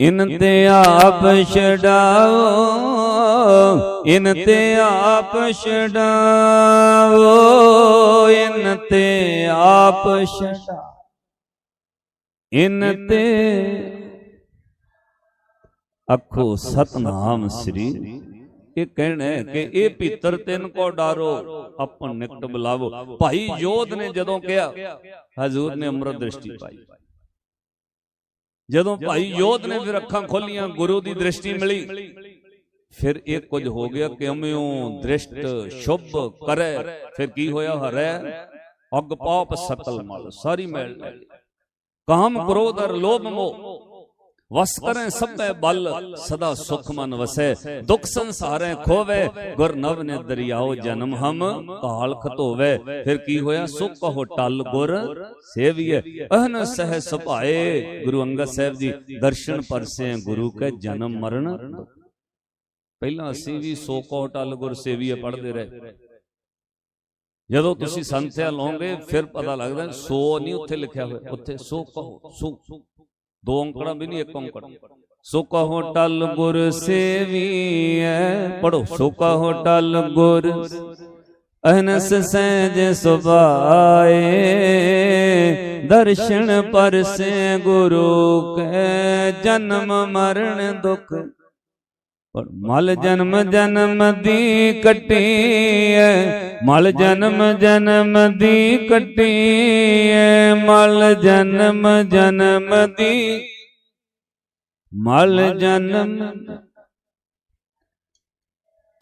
ਇਨ ਤੇ ਆਪ ਛਡਾਓ ਇਨ ਤੇ ਆਪ ਛਡਾਓ ਇਨ ਤੇ ਆਪ ਛਡਾ ਇਨ ਤੇ ਅਖੋ ਸਤਨਾਮ ਸ੍ਰੀ। ਇਹ ਕਹਿਣਾ ਹੈ ਕਿ ਇਹ ਭੀਤਰ ਤਿੰਨ ਕੋ ਡਾਰੋ ਆਪਨ ਨਿਕਟ ਬੁਲਾਵੋ। ਭਾਈ ਯੋਧ ਨੇ ਜਦੋਂ ਕਿਹਾ ਹਜ਼ੂਰ ਨੇ ਅੰਮ੍ਰਿਤ ਦ੍ਰਿਸ਼ਟੀ ਪਾਈ। ਜਦੋਂ ਭਾਈ ਯੋਧ ਨੇ ਫਿਰ ਅੱਖਾਂ ਖੋਲੀਆਂ ਗੁਰੂ ਦੀ ਦ੍ਰਿਸ਼ਟੀ ਮਿਲੀ। ਫਿਰ ਇਹ ਕੁਝ ਹੋ ਗਿਆ ਕਿਉਂ ਦ੍ਰਿਸ਼ਟ ਸ਼ੁਭ ਕਰੈ। ਫਿਰ ਕੀ ਹੋਇਆ? ਹਰੈ। ਅਗ ਪਾਪ ਸਕਲ ਮਲ ਸਾਰੀ ਮੈਲ। ਕਾਮ ਕ੍ਰੋਧ ਅਰ ਲੋਭ ਮੋਹ। ਵਸ ਕਰੈ ਸਭੈ ਬਲ ਸਦਾ ਸੁਖ ਮਨ ਵਸੈ ਦੁਖ ਸੰਸਾਰੈ ਖੋਵੇ ਗੁਰ ਨਵ ਨੇ ਦਰਿਆਓ ਜਨਮ ਹਮ ਕਾਲ ਖਤੋਵੇ ਫਿਰ ਕੀ ਹੋਇਆ? ਸੁਖ ਕਹੋ ਟਲ ਗੁਰ ਸੇਵੀਐ। ਅਹਨ ਸਹਿ ਸੁਭਾਏ ਗੁਰੂ ਅੰਗਦ ਸਾਹਿਬ ਜੀ ਦਰਸ਼ਨ ਪਰਸੇ ਗੁਰੂ ਕੇ ਜਨਮ ਮਰਨ। ਪਹਿਲਾਂ ਅਸੀਂ ਵੀ ਸੋ ਕਹੋ ਟਲ ਗੁਰ ਸੇਵੀਐ ਪੜ੍ਹਦੇ ਰਹੇ। ਜਦੋਂ ਤੁਸੀਂ ਸੰਥਿਆ ਲਓਗੇ ਫਿਰ ਪਤਾ ਲੱਗਦਾ ਸੋ ਨਹੀਂ ਉੱਥੇ ਲਿਖਿਆ ਹੋਇਆ ਉੱਥੇ ਸੋ ਕਹੋ ਸੋ ਦੋ ਅੰਕੜਾ ਵੀ ਨਹੀਂ ਇੱਕ ਅੰਕੜ ਸੋ ਕਹੋ ਟਲ ਗੁਰ ਸੇਵੀਐ। ਪੜੋ ਸੋ ਕਹੋ ਟਲ ਗੁਰ ਅਹਨਸ ਸਹਿਜ ਸੁਭਾਏ। ਦਰਸ਼ਨ ਪਰਸੇ ਗੁਰੂ ਕੈ ਜਨਮ ਮਰਨ ਦੁਖ ਮਲ ਜਨਮ ਜਨਮ ਦੀ ਕੱਟੀ ਐ। ਮਲ ਜਨਮ ਜਨਮ ਦੀ ਕੱਟੀ ਐ। ਮਲ ਜਨਮ ਜਨਮ ਦੀ ਮਲ ਜਨਮ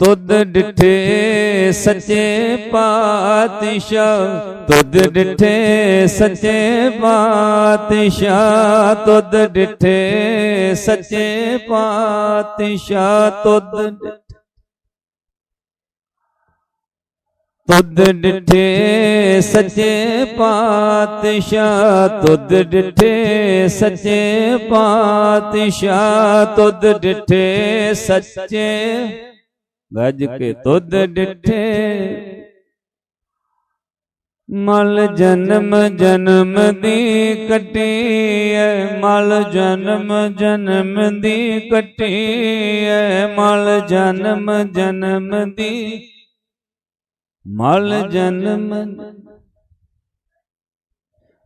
ਤੁਧ ਡਿਠੇ ਸੱਚੇ ਪਾਤਸ਼ਾਹ। ਤੁਧ ਡਿਠੇ ਸੱਚੇ ਪਾਤਸ਼ਾਹ। ਤੁਧ ਡਿਠੇ ਸੱਚੇ ਪਾਤਸ਼ਾਹ। ਤੁਧ ਤੁਧ ਡਿਠੇ ਸੱਚੇ ਪਾਤਸ਼ਾਹ। ਤੁਧ ਡਿਠੇ ਸੱਚੇ ਪਾਤਸ਼ਾਹ। ਤੁਧ ਡਿਠੇ ਸੱਚੇ ਗੱਜ ਕੇ ਤੁਧ ਡਿਠੇ। ਮਲ ਜਨਮ ਜਨਮ ਦੀ ਕਟੀ ਐ ਮਲ ਜਨਮ ਜਨਮ ਦੀ ਕੱਟੀ ਐ ਮਲ ਜਨਮ ਜਨਮ ਦੀ। ਮਲ ਜਨਮ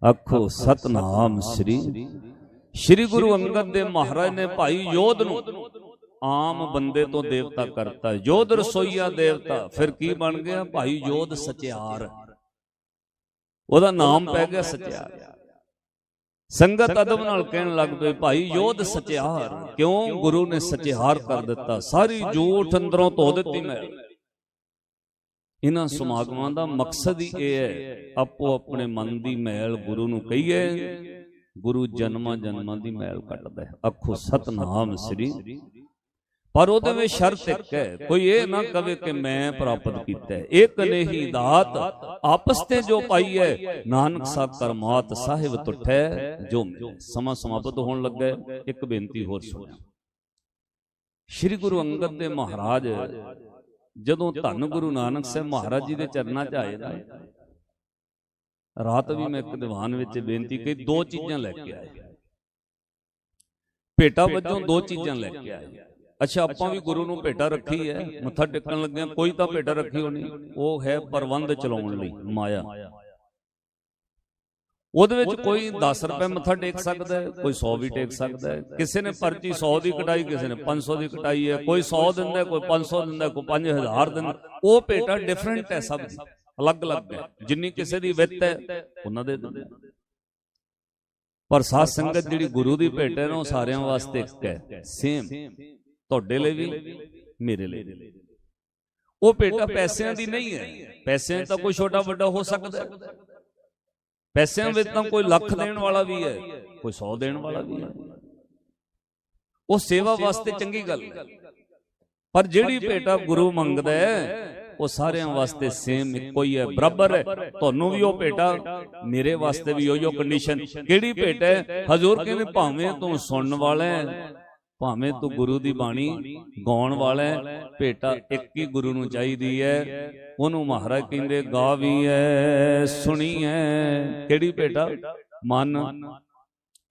ਅਖੋ ਸਤਨਾਮ ਸ੍ਰੀ। ਸ੍ਰੀ ਗੁਰੂ ਅੰਗਦ ਦੇਵ ਮਹਾਰਾਜ ਨੇ ਭਾਈ ਯੋਧ ਨੂੰ ਆਮ ਬੰਦੇ ਤੋਂ ਦੇਵਤਾ ਕਰਤਾ। ਯੋਧ ਰਸੋਈਆ ਦੇਵਤਾ। ਫਿਰ ਕੀ ਬਣ ਗਿਆ? ਭਾਈ ਯੋਧ ਸਚਿਆਰ। ਉਹਦਾ ਨਾਮ ਪੈ ਗਿਆ ਸਚਿਆਰ। ਸੰਗਤ ਅਦਬ ਨਾਲ ਕਹਿਣ ਲੱਗ ਪਈ ਭਾਈ ਯੋਧ ਸਚਿਆਰ। ਕਿਉਂ ਗੁਰੂ ਨੇ ਸਚਿਆਰ ਕਰ ਦਿੱਤਾ? ਸਾਰੀ ਝੂਠ ਅੰਦਰੋਂ ਧੋ ਦਿੱਤੀ ਮੈਂ। ਇਹਨਾਂ ਸਮਾਗਮਾਂ ਦਾ ਮਕਸਦ ਹੀ ਇਹ ਹੈ ਆਪੋ ਆਪਣੇ ਮਨ ਦੀ ਮੈਲ ਗੁਰੂ ਨੂੰ ਕਹੀਏ। ਗੁਰੂ ਜਨਮਾਂ ਜਨਮਾਂ ਦੀ ਮੈਲ ਕੱਟਦਾ ਹੈ। ਆਖੋ ਸਤਨਾਮ ਸ੍ਰੀ ਪਰ ਉਹਦੇ ਵਿੱਚ ਸ਼ਰਤ ਇੱਕ ਹੈ ਕੋਈ ਇਹ ਨਾ ਕਵੇ ਕਿ ਮੈਂ ਪ੍ਰਾਪਤ ਕੀਤਾ ਹੈ। ਇੱਕ ਹੀ ਦਾਤ ਆਪਸ ਤੇ ਜੋ ਪਾਈ ਹੈ ਨਾਨਕ ਸਾ ਕਰਮਾਤ ਸਾਹਿਬ ਤੁਠੈ ਜੋ ਸਮਾਂ ਸਮਾਪਤ ਹੋਣ ਲੱਗਾ। ਇੱਕ ਬੇਨਤੀ ਹੋਰ ਸੁਣਿਆ। ਸ੍ਰੀ ਗੁਰੂ ਅੰਗਦ ਦੇ ਮਹਾਰਾਜ ਜਦੋਂ ਧੰਨ ਗੁਰੂ ਨਾਨਕ ਸਾਹਿਬ ਮਹਾਰਾਜ ਜੀ ਦੇ ਚਰਨਾਂ 'ਚ ਆਏ ਨਾ ਰਾਤ ਵੀ ਮੈਂ ਇੱਕ ਦੀਵਾਨ ਵਿੱਚ ਬੇਨਤੀ ਕੀਤੀ ਦੋ ਚੀਜ਼ਾਂ ਲੈ ਕੇ ਆਏ। ਭੇਟਾ ਵਜੋਂ ਦੋ ਚੀਜ਼ਾਂ ਲੈ ਕੇ ਆਏ। ਅੱਛਾ ਆਪਾਂ ਵੀ ਗੁਰੂ ਨੂੰ ਭੇਟਾ ਰੱਖੀ ਹੈ ਮੱਥਾ ਟੇਕਣ ਲੱਗਿਆ ਕੋਈ ਤਾਂ ਭੇਟਾ ਰੱਖੀ ਹੋਣੀ। ਉਹ ਹੈ ਪ੍ਰਬੰਧ ਚਲਾਉਣ ਲਈ ਮਾਇਆ। ਉਹਦੇ ਵਿੱਚ ਕੋਈ 10 ਰੁਪਏ ਮੱਥਾ ਟੇਕ ਸਕਦਾ ਹੈ ਕੋਈ 100 ਵੀ ਟੇਕ ਸਕਦਾ ਹੈ। ਕਿਸੇ ਨੇ ਪਰਚੀ 100 ਦੀ ਕਟਾਈ ਕਿਸੇ ਨੇ 500 ਦੀ ਕਟਾਈ ਹੈ ਕੋਈ 100 ਦਿੰਦਾ ਕੋਈ 500 ਦਿੰਦਾ ਕੋਈ 5000 ਦਿੰਦਾ ਉਹ ਭੇਟਾ ਡਿਫਰੈਂਟ ਹੈ ਸਭ ਦੀ ਅਲੱਗ-ਅਲੱਗ ਹੈ। ਜਿੰਨੀ ਕਿਸੇ ਦੀ ਵਿੱਤ ਹੈ ਉਹਨਾਂ ਦੇ ਦਿੰਦੇ ਪਰ ਸਾਧ ਸੰਗਤ ਜਿਹੜੀ ਗੁਰੂ ਦੀ ਭੇਟ ਹੈ ਨਾ ਉਹ ਸਾਰਿਆਂ ਵਾਸਤੇ ਇੱਕ ਹੈ। ਸੇਮ ਤੁਹਾਡੇ ਲਈ ਵੀ ਮੇਰੇ ਲਈ ਵੀ। ਉਹ ਭੇਟਾ ਪੈਸਿਆਂ ਦੀ ਨਹੀਂ ਹੈ। ਪੈਸਿਆਂ ਤਾਂ ਕੋਈ ਛੋਟਾ ਵੱਡਾ ਹੋ ਸਕਦਾ ਹੈ। ਪੈਸਿਆਂ ਵਿੱਚ ਤਾਂ ਕੋਈ ਲੱਖ ਦੇਣ ਵਾਲਾ ਵੀ ਹੈ। ਕੋਈ 100 ਦੇਣ ਵਾਲਾ ਵੀ ਹੈ। ਉਹ ਸੇਵਾ ਵਾਸਤੇ ਚੰਗੀ ਗੱਲ ਹੈ। ਪਰ ਜਿਹੜੀ ਭੇਟਾ ਗੁਰੂ ਮੰਗਦਾ ਹੈ ਉਹ ਸਾਰਿਆਂ ਵਾਸਤੇ ਸੇਮ ਇੱਕੋ ਹੀ ਹੈ। ਬਰਾਬਰ ਹੈ। ਤੁਹਾਨੂੰ ਵੀ ਉਹ ਭੇਟਾ ਮੇਰੇ ਵਾਸਤੇ ਵੀ ਉਹੀ ਕੰਡੀਸ਼ਨ ਕਿਹੜੀ ਭੇਟ ਹੈ? ਹਜ਼ੂਰ ਕਹਿੰਦੇ ਭਾਵੇਂ ਤੂੰ ਸੁਣਨ ਵਾਲਾ ਹੈ। ਭਾਵੇਂ ਤੂੰ ਗੁਰੂ ਦੀ ਬਾਣੀ ਗਾਉਣ ਵਾਲਾ ਭੇਟਾ ਇੱਕ ਹੀ ਗੁਰੂ ਨੂੰ ਚਾਹੀਦੀ ਹੈ। ਉਹਨੂੰ ਮਹਾਰਾਜ ਕਹਿੰਦੇ, ਗਾ ਐ, ਸੁਣੀ ਐ। ਕਿਹੜੀ ਭੇਟਾ? ਮਨ।